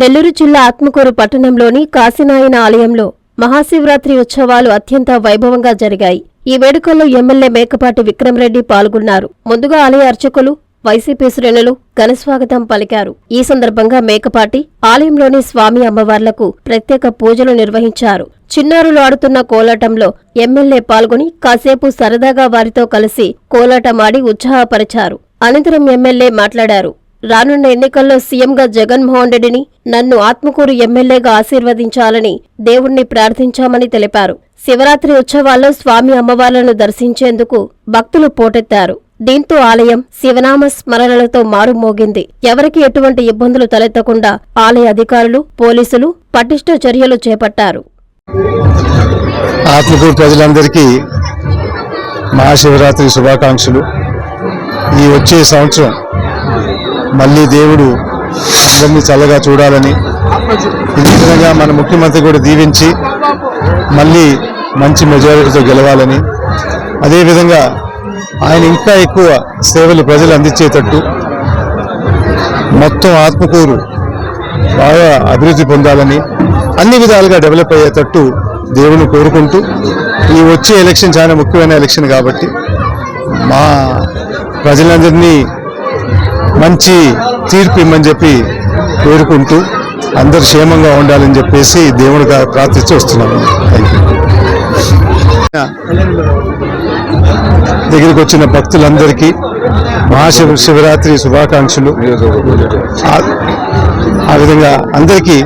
నెల్లూరు జిల్లా ఆత్మకూరు పట్టణంలోని కాశీనాయన ఆలయంలో మహాశివరాత్రి ఉత్సవాలు అత్యంత వైభవంగా జరిగాయి. ఈ వేడుకల్లో ఎమ్మెల్యే మేకపాటి విక్రమరెడ్డి పాల్గొన్నారు. ముందుగా ఆలయ అర్చకులు వైసీపీ శ్రేణులు ఘనస్వాగతం పలికారు. ఈ సందర్భంగా మేకపాటి ఆలయంలోని స్వామి అమ్మవార్లకు ప్రత్యేక పూజలు నిర్వహించారు. చిన్నారులు ఆడుతున్న కోలాటంలో ఎమ్మెల్యే పాల్గొని కాసేపు సరదాగా వారితో కలిసి కోలాటమాడి ఉత్సాహపరిచారు. అనంతరం ఎమ్మెల్యే మాట్లాడారు. రానున్న ఎన్నికల్లో సీఎంగా జగన్మోహన్ రెడ్డిని నన్ను ఆత్మకూరు ఎమ్మెల్యేగా ఆశీర్వదించాలని దేవుణ్ణి ప్రార్థించామని తెలిపారు. శివరాత్రి ఉత్సవాల్లో స్వామి అమ్మవార్లను దర్శించేందుకు భక్తులు పోటెత్తారు. దీంతో ఆలయం శివనామ స్మరణలతో మారుమోగింది. ఎవరికి ఎటువంటి ఇబ్బందులు తలెత్తకుండా ఆలయ అధికారులు పోలీసులు పటిష్ట చర్యలు చేపట్టారు. ఆత్మకూరు ప్రజలందరికీ మహాశివరాత్రి శుభాకాంక్షలు. ఈ వచ్చే సంవత్సరం మళ్ళీ దేవుడు అందరినీ చల్లగా చూడాలని ఈ విధంగా మన ముఖ్యమంత్రి కూడా దీవించి మళ్ళీ మంచి మెజారిటీతో గెలవాలని. అదేవిధంగా ఆయన ఇంకా ఎక్కువ సేవలు ప్రజలు అందించేటట్టు మొత్తం ఆత్మకూరు బాగా అభివృద్ధి పొందాలని అన్ని విధాలుగా డెవలప్ అయ్యేటట్టు దేవుని కోరుకుంటూ ఈ వచ్చే ఎలక్షన్ చాలా ముఖ్యమైన ఎలక్షన్ కాబట్టి మా ప్రజలందరినీ మంచి తీర్పు ఇమ్మని చెప్పి కోరుకుంటూ అందరు క్షేమంగా ఉండాలని చెప్పేసి దేవుడిగా ప్రార్థిస్తూ వస్తున్నాము దగ్గరికి వచ్చిన భక్తులందరికీ మహాశివ శివరాత్రి శుభాకాంక్షలు. ఆ విధంగా అందరికీ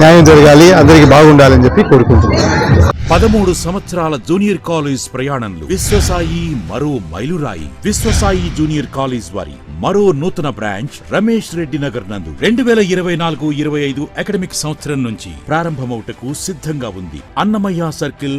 న్యాయం జరగాలి అందరికీ బాగుండాలని చెప్పి కోరుకుంటున్నాను పదమూడు సంవత్సరాల జూనియర్ కాలేజ్ ప్రయాణంలో విశ్వసాయి మరో మైలురాయి. విశ్వసాయి జూనియర్ కాలేజ్ వారి మరో నూతన బ్రాంచ్ రమేష్ రెడ్డి నగర్ నందు రెండు వేల ఇరవై నాలుగు ఇరవై ఐదు అకాడమిక్ సంవత్సరం నుంచి ప్రారంభమవుటకు సిద్ధంగా ఉంది. అన్నమయ్య సర్కిల్